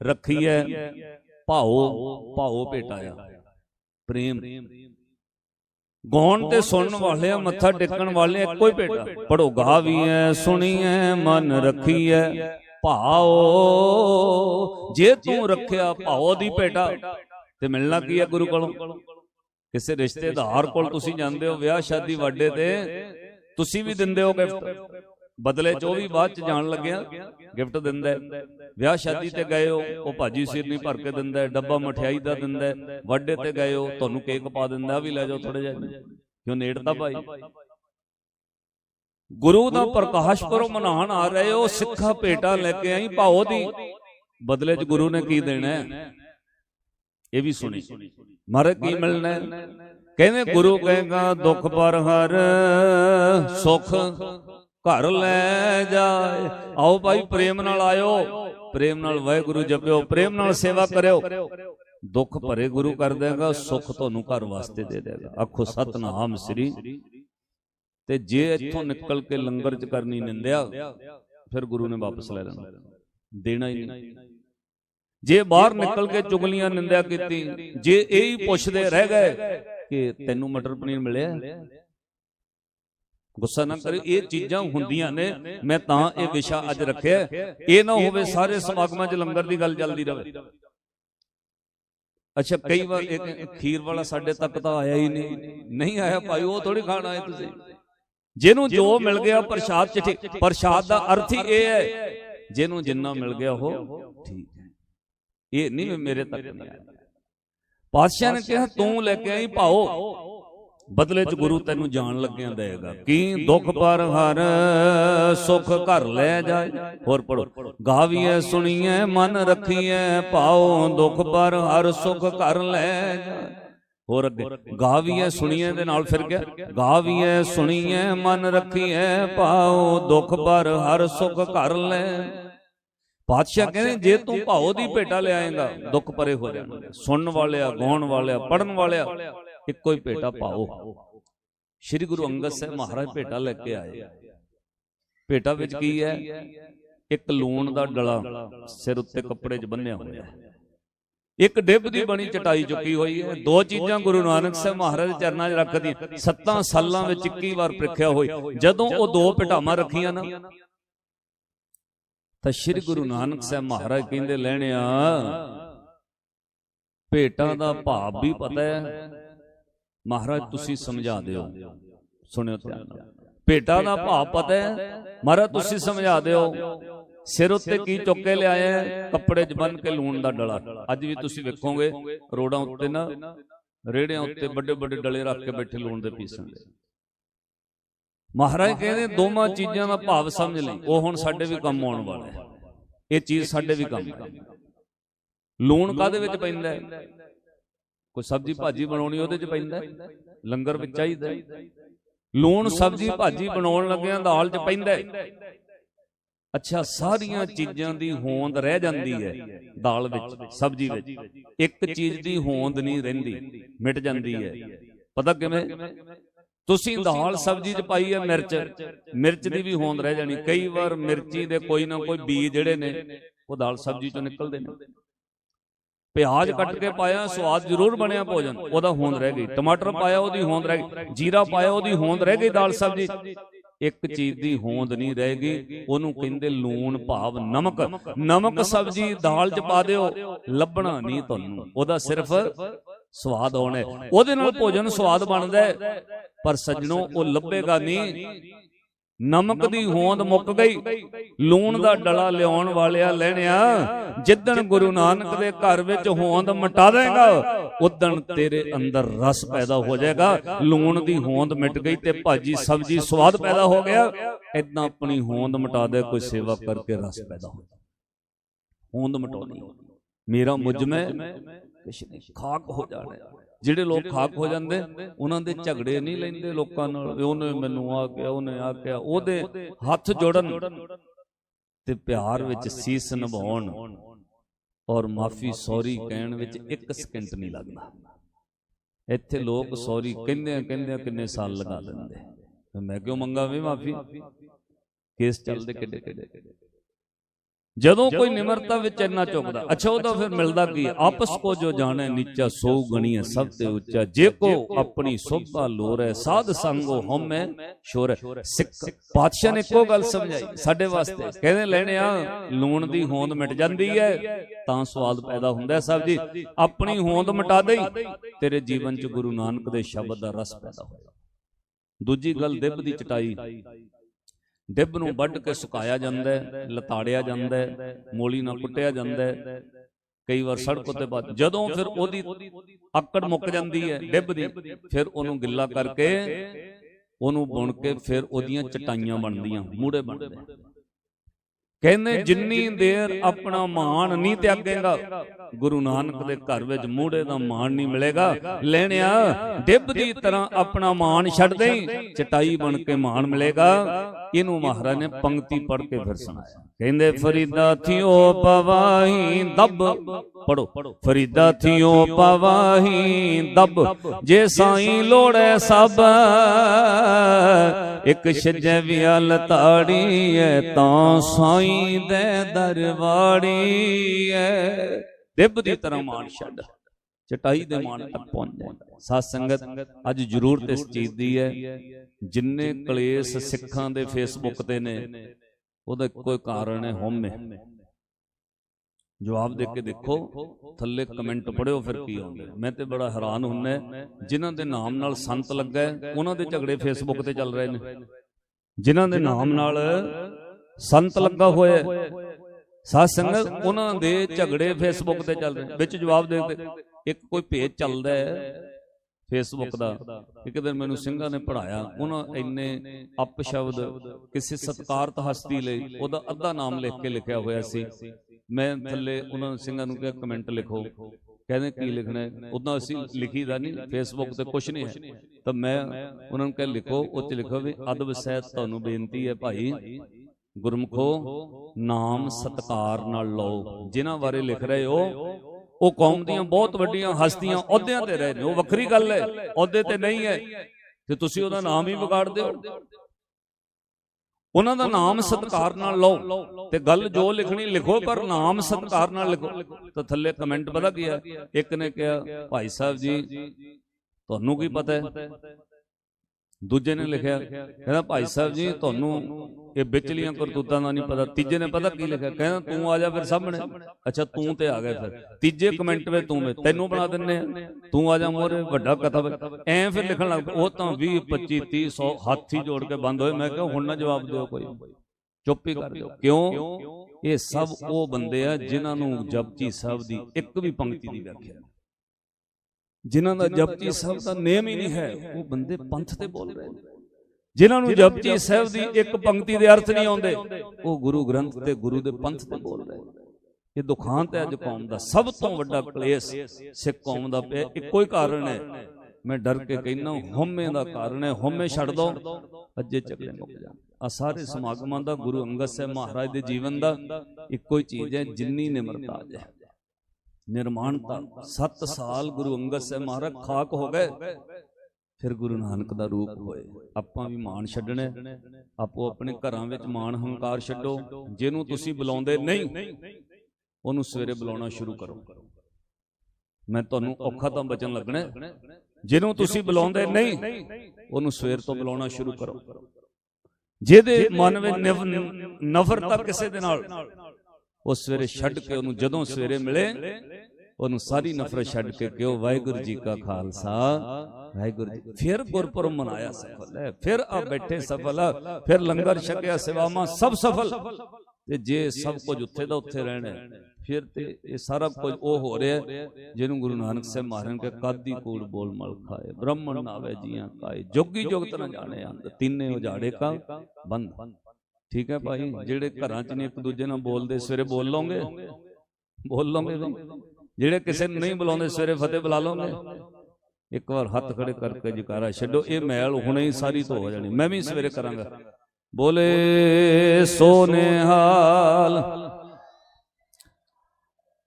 ਰੱਖੀ ਐ ਭਾਓ ਭਾਓ ਭੇਟਾ ਆ। ਪ੍ਰੇਮ। ਗਾਉਣ ਤੇ ਸੁਣਨ ਵਾਲੇ ਆ ਮੱਥਾ ਟੇਕਣ ਵਾਲੇ ਇੱਕੋ ਹੀ ਭੇਟਾ। ਪੜੋ ਸੁਣੀ ਸੁਣੀਐ ਮਨ ਰੱਖੀ ਰੱਖੀਐ ਭਾਓ ਜੇ ਤੂੰ ਰੱਖਿਆ ਭਾਓ ਦੀ ਭੇਟਾ ਤੇ ਮਿਲਣਾ ਕੀ ਹੈ ਗੁਰੂ ਕੋਲੋਂ? ਕਿਸੇ ਰਿਸ਼ਤੇਦਾਰ ਕੋਲ ਤੁਸੀਂ ਜਾਂਦੇ ਹੋ ਵਿਆਹ ਸ਼ਾਦੀ ਵਾਡੇ ਤੇ ਤੁਸੀਂ ਵੀ ਦਿੰਦੇ ਹੋ ਗਿਫਟ ਬਦਲੇ ਚ ਉਹ ਵੀ ਬਾਅਦ ਚ ਜਾਣ ਲੱਗਿਆ। ਗਿਫਟ ਦਿੰਦਾ ਹੈ। ਵਿਆਹ ਸ਼ਾਦੀ ਤੇ ਗਏ ਹੋ ਉਹ ਭਾਜੀ ਸਿਰਨੀ ਭਰ ਕੇ ਦਿੰਦਾ ਹੈ, ਡੱਬਾ ਮਠਿਆਈ ਦਾ ਦਿੰਦਾ ਹੈ। ਵਾਡੇ ਤੇ ਗਏ ਹੋ ਤੁਹਾਨੂੰ ਕੇਕ ਪਾ ਦਿੰਦਾ ਵੀ ਲੈ ਜਾਓ ਥੋੜੇ ਜਿਹਾ। ਕਿਉਂ ਨੇੜਤਾ ਭਾਈ? ਗੁਰੂ ਦਾ ਪ੍ਰਕਾਸ਼ ਪਰੋ ਮਨਾਹਣ ਆ ਰਹੇ ਹੋ ਸਿੱਖਾ ਭੇਟਾ ਲੈ ਕੇ ਆਈ ਭਾਓ ਦੀ। ਬਦਲੇ ਚ ਗੁਰੂ ਨੇ ਕੀ ਦੇਣਾ ਹੈ? ਇਹ ਵੀ ਸੁਣੀ। ਮਰ ਕੀ ਮਿਲਣਾ? ਕਹਿੰਦੇ ਗੁਰੂ ਕਹੇਗਾ, ਦੁੱਖ ਪਰ ਹਰ ਸੁਖ ਘਰ ਲੈ ਜਾਏ। ਆਓ ਭਾਈ, ਪ੍ਰੇਮ ਨਾਲ ਆਇਓ। ਪ੍ਰੇਮ ਨਾਲ ਵਾਹਿਗੁਰੂ ਜਪਿਓ, ਪ੍ਰੇਮ ਨਾਲ ਸੇਵਾ ਕਰਿਓ। ਦੁੱਖ ਭਰੇ ਗੁਰੂ ਕਰ ਦੇਗਾ, ਸੁਖ ਤੁਹਾਨੂੰ ਘਰ ਵਾਸਤੇ ਦੇ ਦੇਗਾ। ਆਖੋ, ਸਤਨਾਮ ਸ੍ਰੀ। ਤੇ ਜੇ ਇੱਥੋਂ ਨਿਕਲ ਕੇ ਲੰਗਰ ਚ ਕਰਨੀ ਨਿੰਦਿਆ, ਫਿਰ ਗੁਰੂ ਨੇ ਵਾਪਸ ਲੈ ਲੈਣਾ। ਦੇਣਾ ਹੀ ਨਹੀਂ। ਜੇ ਬਾਹਰ ਨਿਕਲ ਕੇ ਚੁਗਲੀਆਂ ਨਿੰਦਿਆ ਕੀਤੀ ਜੇ ਇਹ ਹੀ ਪੁੱਛਦੇ ਰਹਿ ਗਏ ਕਿ ਤੈਨੂੰ ਮਟਰ ਪਨੀਰ ਮਿਲਿਆ? ਗੁੱਸਾ ਨਾ ਕਰੇ ਇਹ ਚੀਜ਼ਾਂ ਹੁੰਦੀਆਂ ਨੇ ਮੈਂ ਤਾਂ ਇਹ ਵਿਸ਼ਾ ਅੱਜ ਰੱਖਿਆ। ਇਹ ਨਾ ਹੋਵੇ ਸਾਰੇ ਸਮਾਗਮਾਂ 'ਚ ਲੰਗਰ ਦੀ ਗੱਲ ਚੱਲਦੀ ਰਹੇ। ਅੱਛਾ ਕਈ ਵਾਰ ਇੱਕ ਖੀਰ ਵਾਲਾ ਸਾਡੇ ਤੱਕ ਤਾਂ ਆਇਆ ਹੀ ਨਹੀਂ। ਨਹੀਂ। ਆਇਆ ਭਾਈ ਉਹ ਥੋੜੀ ਖਾਣ ਆਏ ਤੁਸੀਂ। ਜਿਹਨੂੰ ਜੋ ਮਿਲ ਗਿਆ ਪ੍ਰਸ਼ਾਦ ਚ ਠੀਕ ਪ੍ਰਸ਼ਾਦ ਦਾ ਅਰਥ ਹੀ। ਇਹ ਹੈ। ਜਿਹਨੂੰ ਜਿੰਨਾ ਮਿਲ ਗਿਆ ਉਹ ਠੀਕ। ਇਹ ਨਹੀਂ ਮੇਰੇ ਤੱਕ ਨਹੀਂ ਆਇਆ। ਪਾਤਸ਼ਾਹ ਨੇ ਕਿਹਾ ਤੂੰ ਲੈ ਕੇ ਆਈ ਭਾਓ। ਬਦਲੇ ਚ ਗੁਰੂ ਤੈਨੂੰ ਜਾਣ ਲੱਗਿਆਂ ਦੇਗਾ। ਕੀ ਦੁੱਖ ਪਰ ਹਰ ਸੁਖ ਘਰ ਲੈ ਜਾਏ। ਹੋਰ ਪੜੋ ਗਾਵੀਐ ਸੁਣੀਐ ਮਨ ਰੱਖੀਐ ਭਾਉ ਦੁੱਖ ਪਰ ਹਰ ਸੁਖ ਘਰ ਲੈ ਜਾਏ। ਹੋਰ ਅੱਗੇ। ਗਾਵੀਐ ਸੁਣੀਐ ਦੇ ਨਾਲ ਫਿਰ ਗਿਆ ਗਾਵੀਐ ਸੁਣੀਐ ਮਨ ਰੱਖੀਐ ਭਾਉ ਦੁੱਖ ਪਰ ਹਰ ਸੁਖ ਘਰ ਲੈ ਪਾਤਸ਼ਾਹ ਕਹਿੰਦੇ ਜੇ ਤੂੰ ਭਾਉ ਦੀ ਭੇਟਾ ਲਿਆਏਗਾ ਦੁੱਖ ਪਰੇ ਹੋ ਜਾਣਗੇ ਸੁਣਨ ਵਾਲਿਆ ਗਾਉਣ ਵਾਲਿਆ ਪੜਨ ਵਾਲਿਆ ਇੱਕੋ ਹੀ ਭੇਟਾ ਪਾਓ ਸ੍ਰੀ ਗੁਰੂ ਅੰਗਦ ਸਾਹਿਬ ਮਹਾਰਾਜ ਭੇਟਾ ਲੈ ਕੇ ਆਏ। ਭੇਟਾ ਵਿੱਚ ਕੀ ਹੈ? ਇੱਕ ਲੂਣ ਦਾ ਡਲਾ ਸਿਰ ਉੱਤੇ ਕੱਪੜੇ 'ਚ ਬੰਨਿਆ ਹੋਇਆ। ਹੈ ਇੱਕ ਡਿੱਬ ਦੀ ਬਣੀ ਚਟਾਈ ਚੁੱਕੀ ਹੋਈ ਹੈ। ਦੋ ਚੀਜ਼ਾਂ ਗੁਰੂ ਨਾਨਕ ਸਾਹਿਬ ਮਹਾਰਾਜ ਦੇ ਚਰਨਾਂ 'ਚ ਰੱਖਦੀਆਂ। ਸੱਤਾਂ ਸਾਲਾਂ ਵਿੱਚ 21 ਵਾਰ ਪ੍ਰੀਖਿਆ ਹੋਈ। ਜਦੋਂ ਉਹ ਦੋ ਭੇਟਾਵਾਂ ਰੱਖੀਆਂ ਨਾ ਤਾਂ ਸ੍ਰੀ ਗੁਰੂ ਨਾਨਕ ਸਾਹਿਬ ਮਹਾਰਾਜ ਕਹਿੰਦੇ ਲੈਣਿਆ ਭੇਟਾਂ ਦਾ ਭਾਵ ਵੀ ਪਤਾ ਹੈ। ਮਹਾਰਾਜ ਤੁਸੀਂ ਸਮਝਾ ਦਿਓ। ਸੁਣਿਓ ਧਿਆਨ ਨਾਲ। ਭੇਟਾ ਦਾ ਭਾਵ ਪਤਾ ਹੈ। ਮਹਾਰਾਜ ਤੁਸੀਂ ਸਮਝਾ ਦਿਓ। ਸਿਰ ਉੱਤੇ ਕੀ ਚੁੱਕ ਕੇ ਲਿਆਏ ਕੱਪੜੇ 'ਚ ਬੰਨ ਕੇ ਲੂਣ ਦਾ ਡਲਾ। ਅੱਜ ਵੀ ਤੁਸੀਂ ਵੇਖੋਗੇ ਰੋਡਾਂ ਉੱਤੇ ਨਾ ਰੇੜਿਆਂ ਉੱਤੇ ਵੱਡੇ ਵੱਡੇ ਡਲੇ ਰੱਖ ਕੇ ਬੈਠੇ ਲੂਣ ਦੇ ਪੀਸਾਂ ਦੇ ਮਹਾਰਾਜ ਕਹਿੰਦੇ ਦੋਵਾਂ ਚੀਜ਼ਾਂ ਦਾ ਭਾਵ ਸਮਝ ਲਈ। ਉਹ ਹੁਣ ਸਾਡੇ ਵੀ ਕੰਮ ਆਉਣ ਵਾਲਾ ਹੈ ਇਹ ਚੀਜ਼ ਸਾਡੇ ਵੀ ਕੰਮ ਲੂਣ ਕਾਦੇ ਵਿੱਚ ਪੈਂਦਾ ਹੈ? ਕੋਈ ਸਬਜ਼ੀ ਭਾਜੀ ਬਣਾਉਣੀ ਉਹਦੇ 'ਚ ਪੈਂਦਾ ਲੰਗਰ ਵਿੱਚ ਚਾਹੀਦਾ ਲੂਣ ਸਬਜ਼ੀ ਭਾਜੀ ਬਣਾਉਣ ਲੱਗਿਆਂ ਦਾਲ 'ਚ ਪੈਂਦਾ ਅੱਛਾ, ਸਾਰੀਆਂ ਚੀਜ਼ਾਂ ਦੀ ਹੋਂਦ ਰਹਿ ਜਾਂਦੀ ਹੈ ਦਾਲ ਵਿੱਚ, ਸਬਜ਼ੀ ਵਿੱਚ। ਇੱਕ ਚੀਜ਼ ਦੀ ਹੋਂਦ ਨਹੀਂ ਰਹਿੰਦੀ, ਮਿਟ ਜਾਂਦੀ ਹੈ। ਪਤਾ ਕਿਵੇਂ? ਤੁਸੀਂ ਦਾਲ ਸਬਜ਼ੀ 'ਚ ਪਾਈ ਹੈ ਮਿਰਚ। ਮਿਰਚ। ਦੀ ਵੀ ਹੋਂਦ ਰਹਿ ਜਾਣੀ। ਕਈ ਵਾਰ ਮਿਰਚੀ ਦੇ ਕੋਈ ਨਾ ਕੋਈ ਬੀਜ ਜਿਹੜੇ ਨੇ ਉਹ ਦਾਲ ਸਬਜ਼ੀ 'ਚੋਂ ਨਿਕਲਦੇ ਨੇ। ਪਿਆਜ਼ ਕੱਟ ਕੇ ਪਾਇਆ ਸਵਾਦ ਜ਼ਰੂਰ ਬਣਿਆ ਭੋਜਨ। ਉਹਦਾ ਹੋਂਦ ਰਹਿ ਗਈ। ਟਮਾਟਰ ਪਾਇਆ ਉਹਦੀ ਹੋਂਦ ਰਹਿ ਗਈ। ਜੀਰਾ ਪਾਇਆ ਉਹਦੀ ਹੋਂਦ ਰਹਿ ਗਈ ਦਾਲ ਸਬਜ਼ੀ। ਇੱਕ ਚੀਜ਼ ਦੀ ਹੋਂਦ ਨਹੀਂ ਰਹੇਗੀ ਉਹਨੂੰ ਕਹਿੰਦੇ ਲੂਣ ਭਾਵ ਨਮਕ। ਨਮਕ। ਸਬਜ਼ੀ ਦਾਲ 'ਚ ਪਾ ਦਿਓ। ਲੱਭਣਾ ਨਹੀਂ ਤੁਹਾਨੂੰ। ਉਹਦਾ ਸਿਰਫ ਸਵਾਦ ਆਉਣਾ। ਉਹਦੇ ਨਾਲ ਭੋਜਨ ਸਵਾਦ ਬਣਦਾ ਹੈ ਪਰ ਸੱਜਣੋ ਉਹ ਲੱਭੇਗਾ ਨਹੀਂ। ਨਮਕ ਦੀ ਹੋਂਦ ਮੁੱਕ ਗਈ। ਲੂਣ ਦਾ ਡਲਾ ਲਿਆਉਣ ਵਾਲਿਆ ਲੈਣਿਆ। ਜਿੱਦਣ ਗੁਰੂ ਨਾਨਕ ਦੇ ਘਰ ਵਿੱਚ ਹੋਂਦ ਮਟਾ ਦੇਗਾ ਉਦਣ ਤੇਰੇ ਅੰਦਰ ਰਸ ਪੈਦਾ ਹੋ ਜਾਏਗਾ। ਲੂਣ ਦੀ ਹੋਂਦ ਮਿਟ ਗਈ ਤੇ ਭਾਜੀ ਸਬਜੀ ਸਵਾਦ ਪੈਦਾ ਹੋ ਗਿਆ। ਇਦਾਂ ਆਪਣੀ ਹੋਂਦ ਮਟਾ ਦੇ ਕੋਈ ਸੇਵਾ ਕਰਕੇ ਰਸ ਪੈਦਾ ਹੋ ਹੋਂਦ ਮਟਾਉਣੀ। ਮੇਰਾ ਮੁਝ ਮੈਂ ਕੁਛ ਨਹੀਂ ਖਾਕ ਹੋ ਜਾਣਾ। ਜਿਹੜੇ ਲੋਕ ਖਾਕ ਹੋ ਜਾਂਦੇ ਉਹਨਾਂ ਦੇ ਝਗੜੇ ਨਹੀਂ ਲੈਂਦੇ ਲੋਕਾਂ ਨਾਲ ਉਹਨੇ ਮੈਨੂੰ ਆ ਕਿਹਾ ਉਹਨੇ ਆ ਕਿਹਾ ਉਹਦੇ ਹੱਥ ਜੋੜਨ ਤੇ ਪਿਆਰ ਵਿੱਚ ਸੀਸ ਨਿਭਾਉਣ ਔਰ ਮਾਫੀ ਸੌਰੀ ਕਹਿਣ ਵਿੱਚ ਇੱਕ ਸਕਿੰਟ ਨਹੀਂ ਲੱਗਦਾ। ਇੱਥੇ ਲੋਕ ਸੌਰੀ ਕਹਿੰਦੇ ਕਹਿੰਦੇ ਕਿੰਨੇ ਸਾਲ ਲਗਾ ਦਿੰਦੇ ਮੈਂ ਕਿਉਂ ਮੰਗਾ ਵੀ ਮਾਫੀ? ਕੇਸ ਚੱਲਦੇ ਕਿੱਡੇ ਕਿੱਡੇ। ਜਦੋਂ ਕੋਈ ਨਿਮਰਤਾ ਵਿੱਚ ਇੰਨਾ ਝੁਕਦਾ ਅੱਛਾ ਉਹਦਾ ਫਿਰ ਮਿਲਦਾ ਕੀ? ਆਪਸ ਕੋ ਜੋ ਜਾਣੈ ਨੀਚਾ ਸੋ ਗਣੀਐ ਸਭ ਤੇ ਉੱਚਾ। ਜੇ ਕੋ ਆਪਣੀ ਸੋਭਾ ਲੋਰੈ ਸਾਧ ਸੰਗੋ ਹਉਮੈ ਸ਼ੋਰ ਸਿੱਖ ਪਾਤਸ਼ਾਹ ਨੇ ਇੱਕੋ ਗੱਲ ਸਮਝਾਈ ਸਾਡੇ ਵਾਸਤੇ। ਕਹਿੰਦੇ ਲੈਣੇ ਆ ਲੂਣ ਦੀ ਹੋਂਦ ਮਿਟ ਜਾਂਦੀ ਹੈ ਤਾਂ ਸਵਾਦ ਪੈਦਾ ਹੁੰਦਾ ਹੈ ਸਾਹਿਬ ਜੀ। ਆਪਣੀ ਹੋਂਦ ਮਿਟਾ ਦੇਈ ਤੇਰੇ ਜੀਵਨ 'ਚ ਗੁਰੂ ਨਾਨਕ ਦੇ ਸ਼ਬਦ ਦਾ ਰਸ ਪੈਦਾ ਹੋਏਗਾ ਦੂਜੀ ਗੱਲ ਦਿਬ ਦੀ ਚਟਾਈ। ਦਿਬ ਨੂੰ ਵੱਢ ਕੇ ਸੁਕਾਇਆ ਜਾਂਦਾ ਹੈ ਲਤਾੜਿਆ ਜਾਂਦਾ ਹੈ ਮੋਲੀ ਨਾਲ ਕੁੱਟਿਆ ਜਾਂਦਾ ਹੈ। ਕਈ ਵਾਰ ਸੜਕ ਉੱਤੇ ਬਾਤ ਜਦੋਂ ਫਿਰ ਉਹਦੀ ਆਕੜ ਮੁੱਕ ਜਾਂਦੀ ਹੈ ਡਿੱਬ ਦੀ ਫਿਰ ਉਹਨੂੰ ਗਿੱਲਾ ਕਰਕੇ ਉਹਨੂੰ ਬੁਣ ਕੇ ਫਿਰ ਉਹਦੀਆਂ ਚਟਾਈਆਂ ਬਣਦੀਆਂ ਮੂੜੇ ਬਣਦੇ ਕਹਿੰਦੇ ਜਿੰਨੀ ਦੇਰ ਆਪਣਾ ਮਾਣ ਨਹੀਂ ਤਿਆਗੇਗਾ ਗੁਰੂ ਨਾਨਕ ਦੇ ਘਰ ਵਿੱਚ ਮੂੜੇ ਦਾ ਮਾਣ ਨਹੀਂ ਮਿਲੇਗਾ ਲੈਣਿਆ ਡਿੱਬ ਦੀ ਤਰ੍ਹਾਂ ਆਪਣਾ ਮਾਣ ਛੱਡ ਦੇਈ ਚਟਾਈ ਬਣ ਕੇ ਮਾਣ ਮਿਲੇਗਾ। ਇਹਨੂੰ ਮਹਾਰਾਜ ਨੇ ਪੰਕਤੀ ਪੜ੍ਹ ਕੇ ਫਿਰ ਸੁਣਾਇਆ। ਕਹਿੰਦੇ ਫਰੀਦਾ ਥਿਓ ਪਵਾਹੀ ਦਬ। ਪੜੋ ਫਰੀਦਾ ਥਿਓ ਪਵਾਹੀ ਦਬ। ਜੇ ਸਾਈਂ ਲੋੜੈ ਸਭ ਇੱਕ ਛੱਜੇ ਵਿਅਲ ਤਾੜੀ ਐ ਤਾਂ ਸਾਈਂ ਦੇ ਦਰਵਾੜੀ ਐ ਦਿਬ ਦੀ ਤਰ੍ਹਾਂ ਮਾਨ ਛੱਡ। ਚਟਾਈ ਦੇ ਮਾਨ ਤੱਕ ਪਹੁੰਚ ਜਾਂਦਾ ਸਾਧ ਸੰਗਤ ਅੱਜ ਜ਼ਰੂਰਤ ਇਸ ਚੀਜ਼ ਦੀ ਹੈ। ਜਿੰਨੇ ਕਲੇਸ਼ ਸਿੱਖਾਂ ਦੇ ਫੇਸਬੁੱਕ ਤੇ ਨੇ ਉਹਦਾ ਕੋਈ ਕਾਰਨ ਹੈ ਹਉਮੈ। ਜਵਾਬ ਦੇ ਕੇ ਦੇਖੋ ਥੱਲੇ ਕਮੈਂਟ ਪੜਿਓ ਫਿਰ ਕੀ ਆਉਂਦੇ। ਮੈਂ ਤੇ ਬੜਾ ਹੈਰਾਨ ਹੁੰਨਾ ਜਿਨ੍ਹਾਂ ਦੇ ਨਾਮ ਨਾਲ ਸੰਤ ਲੱਗਾ ਉਹਨਾਂ ਦੇ ਝਗੜੇ ਫੇਸਬੁੱਕ ਤੇ ਚੱਲ ਰਹੇ ਨੇ। ਜਿਨ੍ਹਾਂ ਦੇ ਨਾਮ ਨਾਲ ਸੰਤ ਲੱਗਾ ਹੋਇਆ ਸਾਧ ਸੰਗਤ ਉਹਨਾਂ ਦੇ ਝਗੜੇ ਫੇਸਬੁੱਕ ਤੇ ਚੱਲ ਰਹੇ ਵਿੱਚ ਜਵਾਬ ਦੇ ਦੇ ਇੱਕ ਕੋਈ ਪੇਜ ਚੱਲਦਾ ਹੈ। ਫੇਸਬੁੱਕ ਦਾ। ਇੱਕ ਦਿਨ ਮੈਨੂੰ ਸਿੰਘਾਂ ਨੇ ਪੜਾਇਆ ਉਹਨਾਂ ਇੰਨੇ ਅਪਸ਼ਬਦ ਕਿਸੇ ਸਤਕਾਰਤ ਹਸਤੀ ਲਈ ਉਹਦਾ ਅੱਧਾ ਨਾਮ ਲਿਖ ਕੇ ਲਿਖਿਆ ਹੋਇਆ ਸੀ। ਮੈਂ ਥੱਲੇ ਉਹਨਾਂ ਸਿੰਘਾਂ ਨੂੰ ਕਿਹਾ ਕਮੈਂਟ ਲਿਖੋ। ਕਹਿੰਦੇ ਕੀ ਲਿਖਣਾ ਹੈ? ਉਦਾਂ ਅਸੀਂ ਲਿਖੀਦਾ ਨਹੀਂ। ਫੇਸਬੁੱਕ ਤੇ ਕੁਝ ਨਹੀਂ ਹੈ। ਤਾਂ ਮੈਂ ਉਹਨਾਂ ਨੂੰ ਕਿਹਾ ਲਿਖੋ ਉੱਤੇ ਲਿਖੋ ਵੀ ਅਦਬ ਸਹਿਤ ਤੁਹਾਨੂੰ ਬੇਨਤੀ ਹੈ ਭਾਈ ਗੁਰਮਖੋ ਨਾਮ ਸਤਕਾਰ ਨਾਲ ਲਓ। ਜਿਨ੍ਹਾਂ ਬਾਰੇ ਲਿਖ ਰਹੇ ਹੋ ਉਹ ਕੌਮ ਦੀਆਂ ਬਹੁਤ ਵੱਡੀਆਂ ਹਸਤੀਆਂ ਅਹੁਦਿਆਂ ਤੇ ਰਹੇ ਨੇ ਉਹ ਵੱਖਰੀ ਗੱਲ ਹੈ ਅਹੁਦੇ ਤੇ ਨਹੀਂ ਹੈ। ਤੇ ਤੁਸੀਂ ਉਹਦਾ ਨਾਮ ਹੀ ਵਿਗਾੜਦੇ ਹੋ ਉਹਨਾਂ ਦਾ ਨਾਮ ਸਤਕਾਰ ਨਾਲ ਲਓ। ਤੇ ਗੱਲ ਜੋ ਲਿਖਣੀ ਲਿਖੋ ਪਰ ਨਾਮ ਸਤਕਾਰ ਨਾਲ ਲਿਖੋ। ਤਾਂ ਥੱਲੇ ਕਮੈਂਟ ਪਤਾ ਕੀ ਹੈ? ਇੱਕ ਨੇ ਕਿਹਾ ਭਾਈ ਸਾਹਿਬ ਜੀ ਤੁਹਾਨੂੰ ਕੀ ਪਤਾ ਹੈ? ਦੂਜੇ ਨੇ ਲਿਖਿਆ ਕਹਿੰਦਾ ਭਾਈ ਸਾਹਿਬ ਜੀ ਤੁਹਾਨੂੰ ਇਹ ਵਿਚਲੀਆਂ ਕਰਤੂਤਾਂ ਦਾ ਨਹੀਂ ਪਤਾ। ਤੀਜੇ ਨੇ ਪਤਾ ਕੀ ਲਿਖਿਆ? ਕਹਿੰਦਾ ਤੂੰ ਆ ਜਾ ਫਿਰ ਸਾਹਮਣੇ। ਅੱਛਾ ਤੂੰ ਤੇ ਆ ਗਿਆ ਫਿਰ। ਤੀਜੇ ਕਮੈਂਟ ਵਿੱਚ ਤੂੰ ਵਿੱਚ ਤੈਨੂੰ ਬਣਾ ਦਿੰਨੇ ਆ। ਤੂੰ ਆ ਜਾ ਮੋਰੇ ਵੱਡਾ ਕਤਬ ਐ ਫਿਰ ਲਿਖਣ ਲੱਗ। ਉਹ ਤਾਂ 20 25 30 100 ਹੱਥ ਜੋੜ ਕੇ ਬੰਦ ਹੋਏ। ਮੈਂ ਕਿਹਾ ਹੁਣ ਨਾ ਜਵਾਬ ਦਿਓ ਕੋਈ। ਚੁੱਪ ਹੀ ਕਰ ਦਿਓ। ਕਿਉਂ? ਇਹ ਸਭ ਉਹ ਬੰਦੇ ਆ ਜਿਨ੍ਹਾਂ ਨੂੰ ਜਪਜੀ ਸਾਹਿਬ ਦੀ ਇੱਕ ਵੀ ਪੰਕਤੀ ਦੀ ਵਿਆਖਿਆ। ਜਿਨ੍ਹਾਂ ਦਾ ਜਪਜੀ ਸਾਹਿਬ ਦਾ ਨੇਮ ਹੀ ਨਹੀਂ ਹੈ ਉਹ ਬੰਦੇ ਪੰਥ ਤੇ ਬੋਲ ਰਹੇ ਨੇ। ਜਿਨ੍ਹਾਂ ਨੂੰ ਜਪਜੀ ਸਾਹਿਬ ਦੀ ਇੱਕ ਪੰਕਤੀ ਦੇ ਅਰਥ ਨਹੀਂ ਆਉਂਦੇ ਉਹ ਗੁਰੂ ਗ੍ਰੰਥ ਤੇ ਗੁਰੂ ਦੇ ਪੰਥ ਤੇ ਬੋਲ ਰਹੇ ਨੇ। ਇਹ ਦੁਖਾਂਤ ਹੈ ਅੱਜ ਕੌਮ ਦਾ ਸਭ ਤੋਂ ਵੱਡਾ ਕਲੇਸ਼ ਸਿੱਖ ਕੌਮ ਦਾ ਪਿਆ ਇੱਕੋ ਹੀ ਕਾਰਨ ਹੈ। ਮੈਂ ਡਰ ਕੇ ਕਹਿੰਦਾ ਹਉਮੈ ਦਾ ਕਾਰਨ ਹੈ ਹਉਮੈ ਛੱਡ ਦੋ ਅੱਜੇ ਝਗੜੇ ਮੁੱਕ ਜਾਣ ਆ ਸਾਰੇ ਸਮਾਗਮਾਂ ਦਾ ਗੁਰੂ ਅੰਗਦ ਸਾਹਿਬ ਮਹਾਰਾਜ ਦੇ ਜੀਵਨ ਦਾ ਇੱਕੋ ਹੀ ਚੀਜ਼ ਹੈ ਜਿੰਨੀ ਨਿਮਰਤਾ। ਜਾਏ ਨਿਰਮਾਣਤਾ 7 ਸਾਲ ਗੁਰੂ ਅੰਗਦ ਸਾਹਿਬ ਮਹਾਰਾਜ ਖਾਕ ਹੋ ਗਏ। ਫਿਰ ਗੁਰੂ ਨਾਨਕ ਦਾ ਰੂਪ ਹੋਏ। ਆਪਾਂ ਵੀ ਮਾਣ ਛੱਡਣਾ। ਆਪੋ ਆਪਣੇ ਘਰਾਂ ਵਿੱਚ ਮਾਣ ਹੰਕਾਰ ਛੱਡੋ। ਜਿਹਨੂੰ ਤੁਸੀਂ ਬੁਲਾਉਂਦੇ ਨਹੀਂ ਉਹਨੂੰ ਸਵੇਰੇ ਬੁਲਾਉਣਾ ਸ਼ੁਰੂ ਕਰੋ। ਮੈਂ ਤੁਹਾਨੂੰ ਔਖਾ ਤਾਂ ਬਚਨ ਲੱਗਣਾ। ਜਿਹਨੂੰ ਤੁਸੀਂ ਬੁਲਾਉਂਦੇ ਨਹੀਂ ਉਹਨੂੰ ਸਵੇਰ ਤੋਂ ਬੁਲਾਉਣਾ ਸ਼ੁਰੂ ਕਰੋ। ਜਿਹਦੇ ਮਨ ਵਿੱਚ ਨਫ਼ਰਤ ਕਿਸੇ ਦੇ ਨਾਲ ਉਹ ਸਵੇਰੇ ਛੱਡ ਕੇ ਉਹਨੂੰ ਜਦੋਂ ਸਵੇਰੇ ਮਿਲੇ ਉਹਨੂੰ ਸਾਰੀ ਨਫ਼ਰਤ ਛੱਡ ਕੇ ਕਿਉ? ਵਾਹਿਗੁਰੂ ਜੀ ਕਾ ਖਾਲਸਾ। ਵਾਹਿਗੁਰੂ ਜੀ ਫਿਰ ਗੁਰਪੁਰਬ ਮਨਾਇਆ ਸਫਲ ਹੈ। ਫਿਰ ਆ ਬੈਠੇ ਸਫਲ ਫਿਰ ਲੰਗਰ ਛਕਿਆ ਸੇਵਾਵਾਂ ਸਭ ਸਫਲ। ਤੇ ਜੇ ਸਭ ਕੁਝ ਉੱਥੇ ਦਾ ਉੱਥੇ ਰਹਿਣਾ ਫਿਰ ਤੇ ਇਹ ਸਾਰਾ ਕੁਝ ਉਹ ਹੋ ਰਿਹਾ ਜਿਹਨੂੰ ਗੁਰੂ ਨਾਨਕ ਸਾਹਿਬ ਮਹਾਰਾਜ ਕਿਹਾ ਕਾਦੀ ਕੂੜ ਬੋਲ ਮਲ ਖਾਏ ਬ੍ਰਹਮਣ ਨਾਵੇ ਜੀਆਂ ਕਾਏ। ਜੋਗੀ ਜੁਗਤ ਨਾ ਜਾਣੇ ਅੰਦ ਤਿੰਨੇ ਉਜਾੜੇ ਕਾ ਬੰਦ। ਠੀਕ ਹੈ ਭਾਈ? ਜਿਹੜੇ ਘਰਾਂ 'ਚ ਨਹੀਂ ਇੱਕ ਦੂਜੇ ਨਾਲ ਬੋਲਦੇ ਸਵੇਰੇ ਬੋਲ ਲਓਗੇ ਬੋਲ ਲਓਗੇ ਜਿਹੜੇ ਕਿਸੇ ਨੂੰ ਨਹੀਂ ਬੁਲਾਉਂਦੇ ਸਵੇਰੇ ਫਤਿਹ ਬੁਲਾ ਲਓਗੇ। ਇੱਕ ਵਾਰ ਹੱਥ ਖੜੇ ਕਰਕੇ ਜਕਾਰਾ ਛੱਡੋ ਇਹ ਮੈਲ ਹੁਣੇ ਹੀ ਸਾਰੀ ਧੋ ਹੋ ਜਾਣੀ ਮੈਂ ਵੀ ਸਵੇਰੇ ਕਰਾਂਗਾ। ਬੋਲੇ ਸੋ ਨਿਹਾਲ